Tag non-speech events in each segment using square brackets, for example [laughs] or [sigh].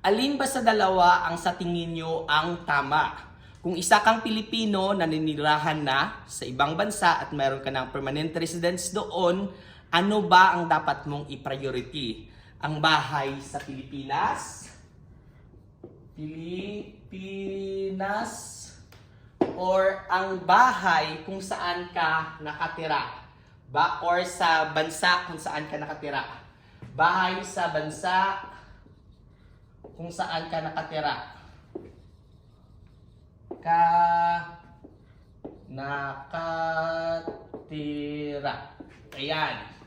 Alin ba sa dalawa ang sa tingin nyo ang tama? Kung isa kang Pilipino na ninirahan na sa ibang bansa at meron ka ng permanent residence doon, ano ba ang dapat mong i-priority? Ang bahay sa Pilipinas? Pilipinas? Or ang bahay kung saan ka nakatira? Ba or sa bansa kung saan ka nakatira? Bahay sa bansa kung saan ka nakatira. Ka nakatira. Ayan.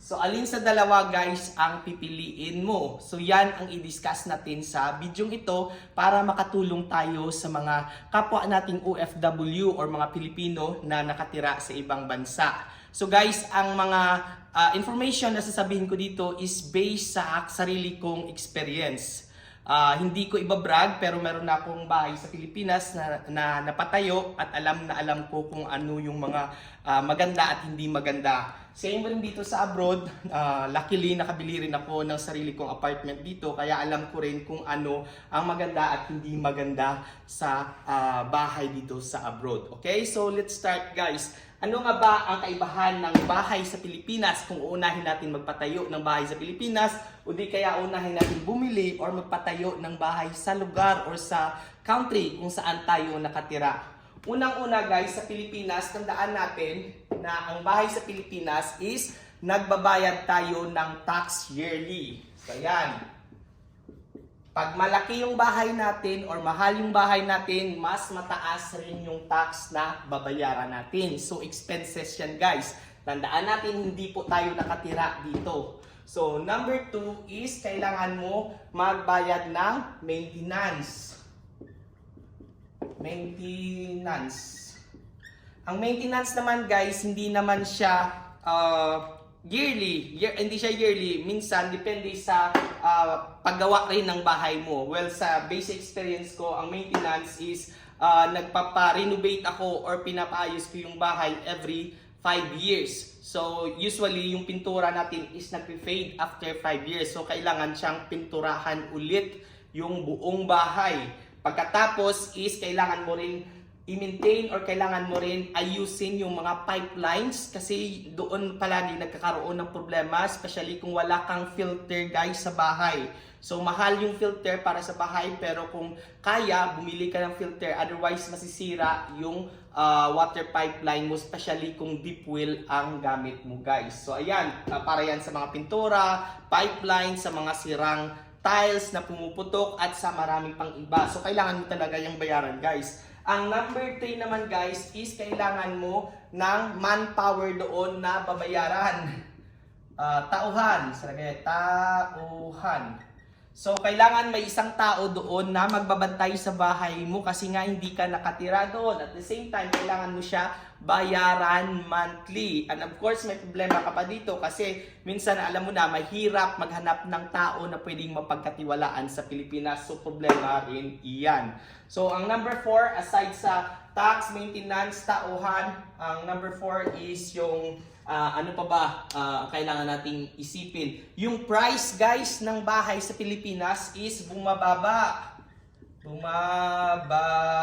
So, alin sa dalawa guys ang pipiliin mo? So, yan ang i-discuss natin sa video ito para makatulong tayo sa mga kapwa nating OFW or mga Pilipino na nakatira sa ibang bansa. So guys, ang mga ah, information na sasabihin ko dito is based sa sarili kong experience. Ah, hindi ko ibabrag pero meron na akong bahay sa Pilipinas na, na napatayo at alam na alam ko kung ano yung mga ah, maganda at hindi maganda. Same rin dito sa abroad, ah, luckily nakabili rin ako ng sarili kong apartment dito kaya alam ko rin kung ano ang maganda at hindi maganda sa ah, bahay dito sa abroad. Okay, so let's start guys. Ano nga ba ang kaibahan ng bahay sa Pilipinas kung uunahin natin magpatayo ng bahay sa Pilipinas o di kaya unahin natin bumili or magpatayo ng bahay sa lugar or sa country kung saan tayo nakatira? Unang-una guys, sa Pilipinas, tandaan natin na ang bahay sa Pilipinas is nagbabayad tayo ng tax yearly. So yan, pag malaki yung bahay natin or mahal yung bahay natin, mas mataas rin yung tax na babayaran natin. So expenses yan guys. Tandaan natin hindi po tayo nakatira dito. So number two is kailangan mo magbayad ng maintenance. Maintenance. Ang maintenance naman guys, hindi naman siya uh, yearly. Year, hindi siya yearly. Minsan, depende sa uh, paggawa rin ng bahay mo. Well, sa basic experience ko, ang maintenance is uh, nagpapa-renovate ako or pinapaayos ko yung bahay every 5 years. So, usually, yung pintura natin is nagpe-fade after 5 years. So, kailangan siyang pinturahan ulit yung buong bahay. Pagkatapos is kailangan mo rin i-maintain or kailangan mo rin ayusin yung mga pipelines kasi doon palagi nagkakaroon ng problema especially kung wala kang filter guys sa bahay. So mahal yung filter para sa bahay pero kung kaya bumili ka ng filter otherwise masisira yung uh, water pipeline mo especially kung deep well ang gamit mo guys. So ayan, uh, para yan sa mga pintura, pipeline, sa mga sirang tiles na pumuputok at sa maraming pang iba. So kailangan mo talaga yung bayaran guys. Ang number 3 naman guys is kailangan mo ng manpower doon na babayaran. [laughs] Ah, tauhan. Sa lagay, tauhan. So, kailangan may isang tao doon na magbabantay sa bahay mo kasi nga hindi ka nakatira doon. At the same time, kailangan mo siya bayaran monthly. And of course, may problema ka pa dito kasi minsan alam mo na, mahirap maghanap ng tao na pwedeng mapagkatiwalaan sa Pilipinas. So, problema rin iyan. So, ang number 4, aside sa tax, maintenance, tauhan, ang number 4 is yung Ah, ano pa ba ang kailangan nating isipin? Yung price guys ng bahay sa Pilipinas is bumababa. Bumababa.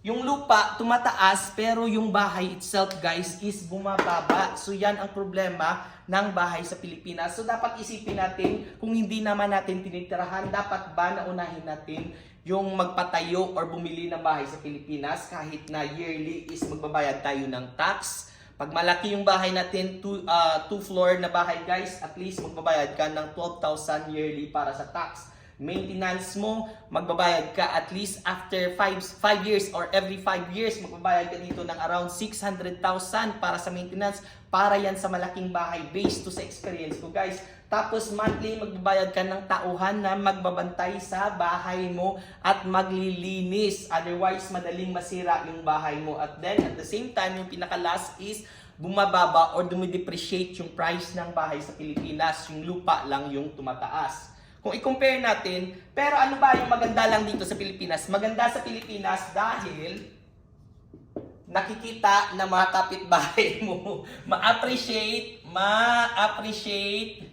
Yung lupa tumataas pero yung bahay itself guys is bumababa. So yan ang problema ng bahay sa Pilipinas. So dapat isipin natin kung hindi naman natin tinitirahan, dapat ba naunahin natin yung magpatayo or bumili ng bahay sa Pilipinas kahit na yearly is magbabayad tayo ng tax. Pag malaki yung bahay natin, two, uh, two floor na bahay guys, at least magbabayad ka ng 12,000 yearly para sa tax. Maintenance mo, magbabayad ka at least after 5 5 years or every 5 years, magbabayad ka dito ng around 600,000 para sa maintenance. Para yan sa malaking bahay based to sa experience ko guys. Tapos monthly magbabayad ka ng tauhan na magbabantay sa bahay mo at maglilinis. Otherwise, madaling masira yung bahay mo. At then, at the same time, yung pinaka-last is bumababa or dumidepreciate yung price ng bahay sa Pilipinas. Yung lupa lang yung tumataas. Kung i-compare natin, pero ano ba yung maganda lang dito sa Pilipinas? Maganda sa Pilipinas dahil nakikita na mga kapitbahay [laughs] mo ma-appreciate, ma-appreciate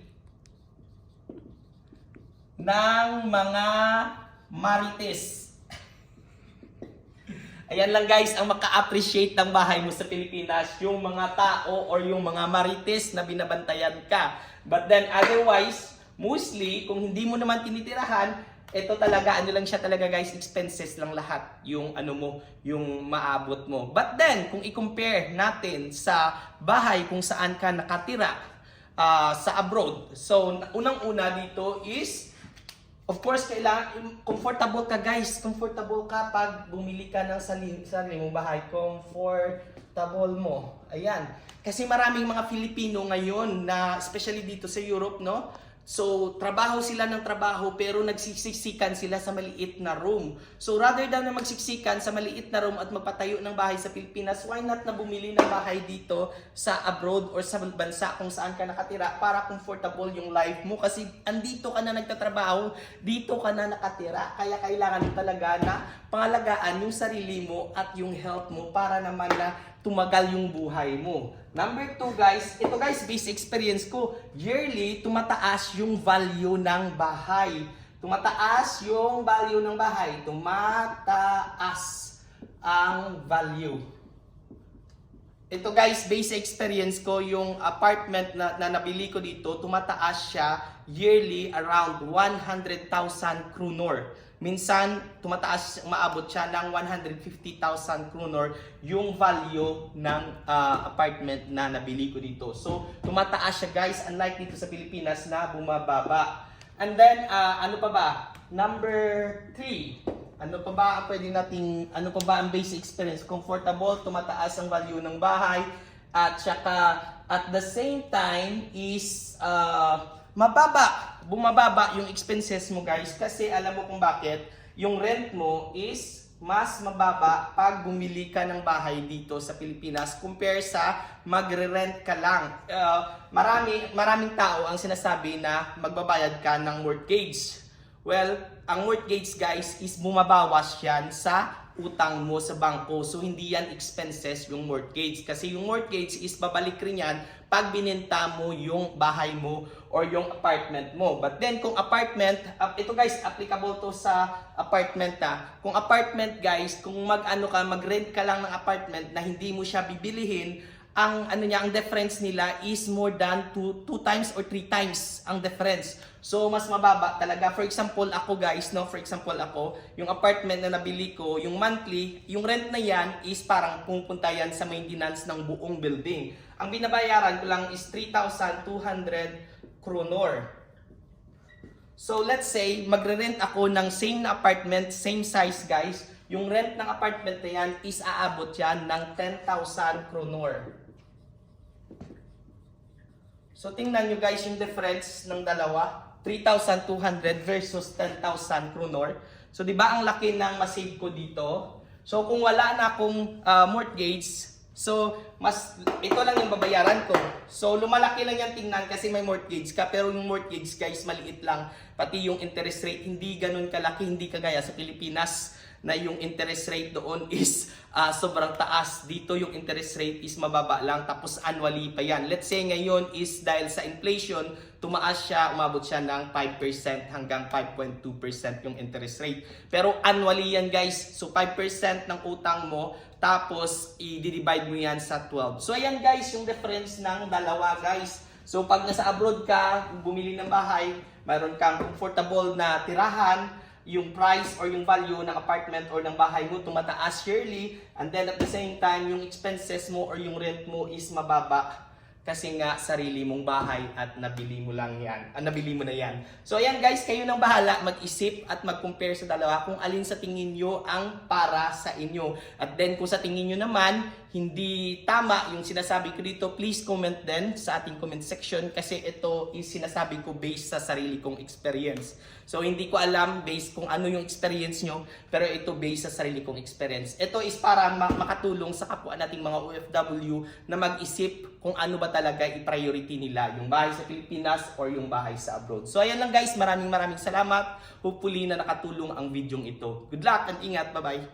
ng mga marites. [laughs] Ayan lang guys, ang maka-appreciate ng bahay mo sa Pilipinas, yung mga tao or yung mga marites na binabantayan ka. But then otherwise, mostly, kung hindi mo naman tinitirahan, ito talaga, ano lang siya talaga guys, expenses lang lahat yung ano mo, yung maabot mo. But then, kung i-compare natin sa bahay kung saan ka nakatira ah, sa abroad. So, unang-una dito is Of course, kailangan comfortable ka guys. Comfortable ka pag bumili ka ng sarili, sarili mong bahay. Comfortable mo. Ayan. Kasi maraming mga Filipino ngayon na especially dito sa Europe, no? So, trabaho sila ng trabaho pero nagsisiksikan sila sa maliit na room. So, rather than na magsiksikan sa maliit na room at magpatayo ng bahay sa Pilipinas, why not na bumili ng bahay dito sa abroad or sa bansa kung saan ka nakatira para comfortable yung life mo kasi andito ka na nagtatrabaho, dito ka na nakatira. Kaya kailangan talaga na pangalagaan yung sarili mo at yung health mo para naman na tumagal yung buhay mo. Number two guys, ito guys, base experience ko, yearly tumataas yung value ng bahay. Tumataas yung value ng bahay. Tumataas ang value. Ito guys, base experience ko, yung apartment na, na nabili ko dito, tumataas siya yearly around 100,000 kronor. Minsan, tumataas, maabot siya ng 150,000 kronor yung value ng ah, apartment na nabili ko dito. So, tumataas siya guys, unlike dito sa Pilipinas na bumababa. And then, ah, ano pa ba? Number 3. Ano pa ba ang pwede nating, ano pa ba ang basic experience? Comfortable, tumataas ang value ng bahay, at saka at the same time is uh, mababa, bumababa yung expenses mo guys kasi alam mo kung bakit, yung rent mo is mas mababa pag bumili ka ng bahay dito sa Pilipinas compare sa magre-rent ka lang. Uh, marami, maraming tao ang sinasabi na magbabayad ka ng mortgage. Well, ang mortgage guys is bumabawas yan sa utang mo sa bangko. So hindi yan expenses yung mortgage. Kasi yung mortgage is babalik rin yan pag binenta mo yung bahay mo or yung apartment mo. But then kung apartment, uh, ito guys, applicable to sa apartment ha. Kung apartment guys, kung mag-ano ka, mag-rent ka lang ng apartment na hindi mo siya bibilihin, ang ano niya, ang difference nila is more than two, two times or three times ang difference. So, mas mababa talaga. For example, ako guys, no, for example ako, yung apartment na nabili ko, yung monthly, yung rent na yan is parang pupunta yan sa maintenance ng buong building. Ang binabayaran ko lang is 3,200 kronor. So, let's say, magre-rent ako ng same na apartment, same size guys. Yung rent ng apartment na yan is aabot yan ng 10,000 kronor. So tingnan nyo guys yung difference ng dalawa. 3,200 versus 10,000 kronor. So di ba ang laki ng masave ko dito? So kung wala na akong ah, mortgage, so mas ito lang yung babayaran ko. So lumalaki lang yan tingnan kasi may mortgage ka pero yung mortgage guys maliit lang. Pati yung interest rate hindi ganun kalaki, hindi kagaya sa Pilipinas na yung interest rate doon [laughs] is ah, sobrang taas. Dito yung interest rate is mababa lang tapos annually pa yan. Let's say ngayon is dahil sa inflation, tumaas siya, umabot siya ng 5% hanggang 5.2% yung interest rate. Pero annually yan guys. So 5% ng utang mo tapos i-divide mo yan sa 12. So ayan guys yung difference ng dalawa guys. So pag nasa abroad ka, bumili ng bahay, mayroon kang comfortable na tirahan, yung price or yung value ng apartment or ng bahay mo tumataas yearly and then at the same time yung expenses mo or yung rent mo is mababa kasi nga sarili mong bahay at nabili mo lang yan. Ah, nabili mo na yan. So ayan guys, kayo nang bahala mag-isip at mag-compare sa dalawa kung alin sa tingin nyo ang para sa inyo. At then kung sa tingin nyo naman hindi tama yung sinasabi ko dito, please comment din sa ating comment section kasi ito is sinasabi ko based sa sarili kong experience. So hindi ko alam based kung ano yung experience nyo, pero ito based sa sarili kong experience. Ito is para ma- makatulong sa kapwa nating mga OFW na mag-isip kung ano ba talaga i-priority nila, yung bahay sa Pilipinas or yung bahay sa abroad. So ayan lang guys, maraming maraming salamat. Hopefully na nakatulong ang video ito. Good luck and ingat, bye-bye.